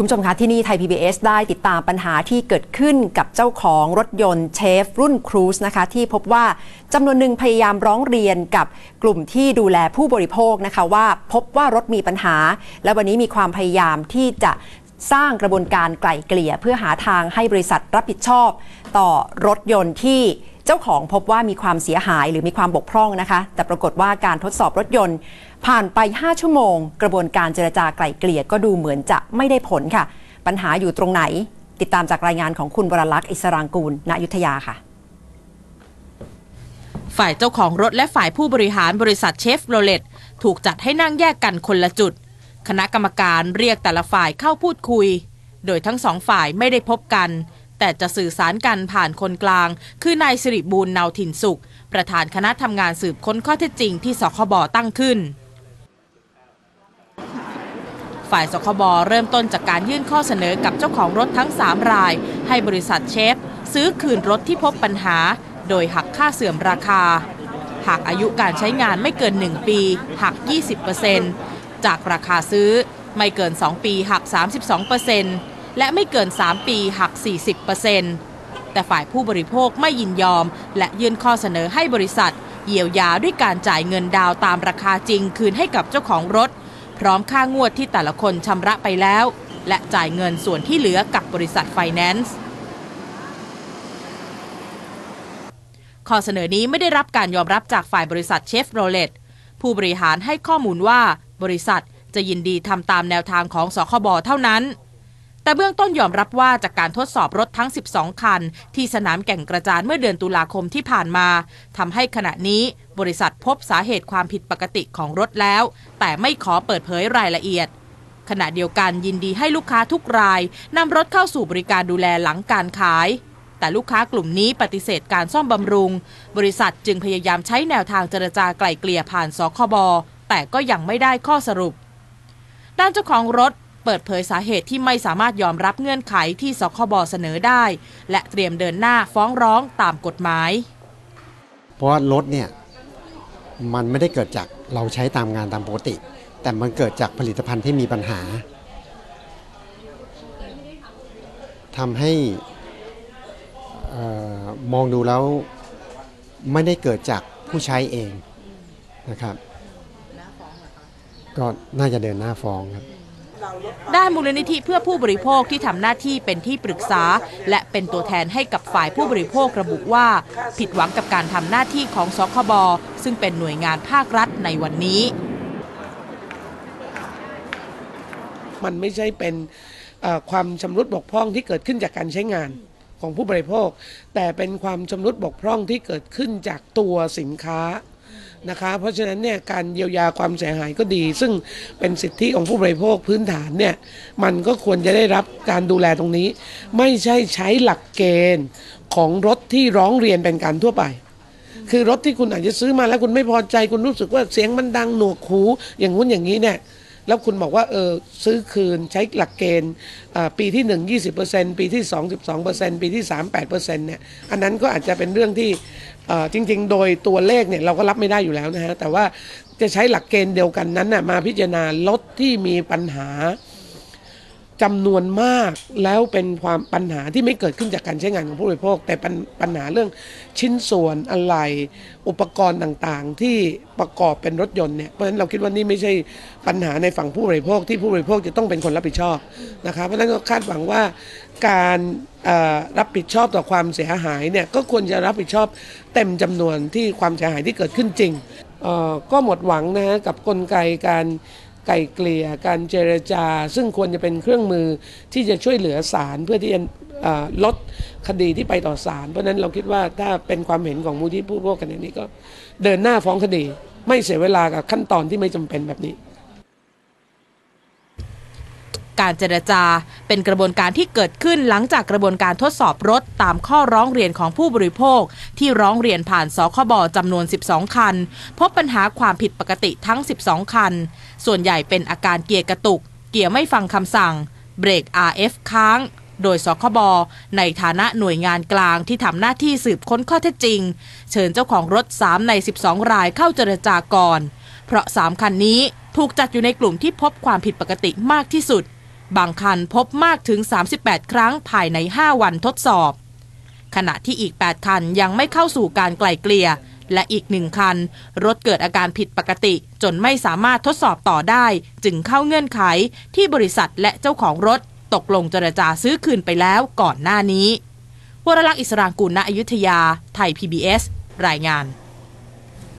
คุณผู้ชมคะที่นี่ไทย PBS ได้ติดตามปัญหาที่เกิดขึ้นกับเจ้าของรถยนต์เชฟรุ่นครูซนะคะที่พบว่าจำนวนหนึ่งพยายามร้องเรียนกับกลุ่มที่ดูแลผู้บริโภคนะคะว่าพบว่ารถมีปัญหา และวันนี้มีความพยายามที่จะสร้างกระบวนการไกล่เกลี่ย เพื่อหาทางให้บริษัทรับผิดชอบ ต่อรถยนต์ที่ จ้าของพบว่ามีความเสียหายหรือมีความบกพร่องนะคะ แต่ปรากฏว่าการทดสอบรถยนต์ ผ่านไป 5 ชั่วโมง กระบวนการเจรจาไกล่เกลี่ยก็ดูเหมือนจะไม่ได้ผลค่ะ ปัญหาอยู่ตรงไหน ติดตามจากรายงานของคุณวรลักษณ์อิสรางกูล ณยุธยาค่ะ ฝ่ายเจ้าของรถและฝ่ายผู้บริหารบริษัทเชฟโรเลตถูกจัดให้นั่งแยกกันคนละจุด คณะกรรมการเรียกแต่ละฝ่ายเข้าพูดคุย โดยทั้งสองฝ่ายไม่ได้พบกัน แต่จะสื่อสารกันผ่านคนกลาง คือนายสิริบูรณ์เนาถิ่นสุข ประธานคณะทำงานสืบค้นข้อเท็จจริงที่สคบตั้งขึ้น ฝ่ายสคบเริ่มต้นจากการยื่นข้อเสนอกับเจ้าของรถทั้ง 3 ราย ให้บริษัทเชฟ ซื้อคืนรถที่พบปัญหา โดยหักค่าเสื่อมราคา หากอายุการใช้งานไม่เกิน 1 ปี หัก 20%จากราคาซื้อไม่เกิน 2 ปีหัก 32% และไม่เกิน 3 ปีหัก 40%แต่ฝ่ายผู้บริโภคไม่ยินยอม และยื่นข้อเสนอให้บริษัท เยียวยาด้วยการจ่ายเงินดาวตามราคาจริงคืนให้กับเจ้าของรถ พร้อมค่างวดที่แต่ละคนชำระไปแล้ว และจ่ายเงินส่วนที่เหลือกับบริษัทไฟแนนซ์ข้อเสนอนี้ไม่ได้รับการยอมรับจากฝ่ายบริษัทเชฟโรเลตผู้บริหารให้ข้อมูลว่าบริษัทจะยินดีทำตามแนวทางของสคบเท่านั้น แต่เบื้องต้นยอมรับว่าจากการทดสอบรถทั้ง 12 คัน ที่สนามแก่งกระจานเมื่อเดือนตุลาคมที่ผ่านมาทำให้ขณะนี้บริษัทพบสาเหตุความผิดปกติของรถแล้ว แต่ไม่ขอเปิดเผยรายละเอียด ขณะเดียวกันยินดีให้ลูกค้าทุกรายนำรถเข้าสู่บริการดูแลหลังการขาย แต่ลูกค้ากลุ่มนี้ปฏิเสธการซ่อมบำรุง บริษัทจึงพยายามใช้แนวทางเจรจาไกล่เกลี่ยผ่านสคบแต่ก็ยังไม่ได้ข้อสรุปด้านเจ้าของรถ เปิดเผยสาเหตุที่ไม่สามารถยอมรับเงื่อนไขที่สคบเสนอได้ และเตรียมเดินหน้าฟ้องร้องตามกฎหมาย เพราะว่ารถเนี่ยมันไม่ได้เกิดจากเราใช้ตามงานตามปกติ แต่มันเกิดจากผลิตภัณฑ์ที่มีปัญหาทำให้มองดูแล้วไม่ได้เกิดจากผู้ใช้เองนะครับ ก็น่าจะเดินหน้าฟ้องครับ ด้านมูลนิธิเพื่อผู้บริโภคที่ทำหน้าที่เป็นที่ปรึกษา และเป็นตัวแทนให้กับฝ่ายผู้บริโภคระบุว่า ผิดหวังกับการทำหน้าที่ของสคบซึ่งเป็นหน่วยงานภาครัฐในวันนี้ มันไม่ใช่เป็นความชำรุดบกพร่องที่เกิดขึ้นจากการใช้งานของผู้บริโภค แต่เป็นความชำรุดบกพร่องที่เกิดขึ้นจากตัวสินค้า นะคะเพราะฉะนั้นเนี่ยการเยียวยาความเสียหายก็ดี ซึ่งเป็นสิทธิของผู้บริโภคพื้นฐานเนี่ยมันก็ควรจะได้รับการดูแลตรงนี้ ไม่ใช่ใช้หลักเกณฑ์ของรถที่ร้องเรียนเป็นการทั่วไป คือรถที่คุณอาจจะซื้อมาแล้วคุณไม่พอใจคุณรู้สึกว่าเสียงมันดังหนวกหูอย่างงู้นอย่างนี้เนี่ย แล้วคุณบอกว่าเออซื้อคืนใช้หลักเกณฑ์อ่าปีที่ 1 20%ปีที่ 2 12%ปีที่ 3 8%เนี่ยอันนั้นก็อาจจะเป็นเรื่องที่จริง ๆ โดยตัวเลขเนี่ยเราก็รับไม่ได้อยู่แล้วนะฮะแต่ว่าจะใช้หลักเกณฑ์เดียวกันนั้นน่ะมาพิจารณารถที่มีปัญหา จำนวนมากแล้วเป็นความปัญหาที่ไม่เกิดขึ้นจากการใช้งานของผู้บริโภค แต่ปัญปัญหาเรื่องชิ้นส่วนอะไร อุปกรณ์ต่างๆ ที่ประกอบเป็นรถยนต์เนี่ยเพราะฉะนั้นเราคิดว่านี่ไม่ใช่ปัญหาในฝั่งผู้บริโภคที่ผู้บริโภคจะต้องเป็นคนรับผิดชอบนะครับเพราะฉะนั้นก็คาดหวังว่าการรับผิดชอบต่อความเสียหายเนี่ยก็ควรจะรับผิดชอบเต็มจำนวนที่ความเสียหายที่เกิดขึ้นจริงก็หมดหวังนะฮะกับกลไกการ ไก่เกลี่ยการเจรจา ซึ่งควรจะเป็นเครื่องมือที่จะช่วยเหลือศาลเพื่อที่จะลดคดีที่ไปต่อศาลเพราะนั้นเราคิดว่าถ้าเป็นความเห็นของมูลที่ผู้บริโภคกันนี้ก็ เดินหน้าฟ้องคดี ไม่เสียเวลากับขั้นตอนที่ไม่จำเป็นแบบนี้ การเจรจา เป็นกระบวนการที่เกิดขึ้นหลังจากกระบวนการทดสอบรถตามข้อร้องเรียนของผู้บริโภค ที่ร้องเรียนผ่านสคบจำนวน 12 คัน พบปัญหาความผิดปกติทั้ง 12 คัน ส่วนใหญ่เป็นอาการเกียร์กระตุก เกียร์ไม่ฟังคำสั่ง เบรก RF ค้างโดยสคบในฐานะหน่วยงานกลางที่ทำหน้าที่สืบค้นข้อเท็จจริง เชิญเจ้าของรถ 3 ใน 12 รายเข้าเจรจาก่อน เพราะ 3 คันนี้ถูกจัดอยู่ในกลุ่มที่พบความผิดปกติมากที่สุด บางคันพบมากถึง 38 ครั้งภายใน 5 วันทดสอบ ขณะที่อีก 8 คันยังไม่เข้าสู่การไกล่เกลี่ย และอีกหนึ่งคัน รถเกิดอาการผิดปกติ จนไม่สามารถทดสอบต่อได้ จึงเข้าเงื่อนไขที่บริษัทและเจ้าของรถ ตกลงเจรจาซื้อคืนไปแล้วก่อนหน้านี้วรลักษณ์อิสรางกูลณอยุธยา ไทย PBS รายงาน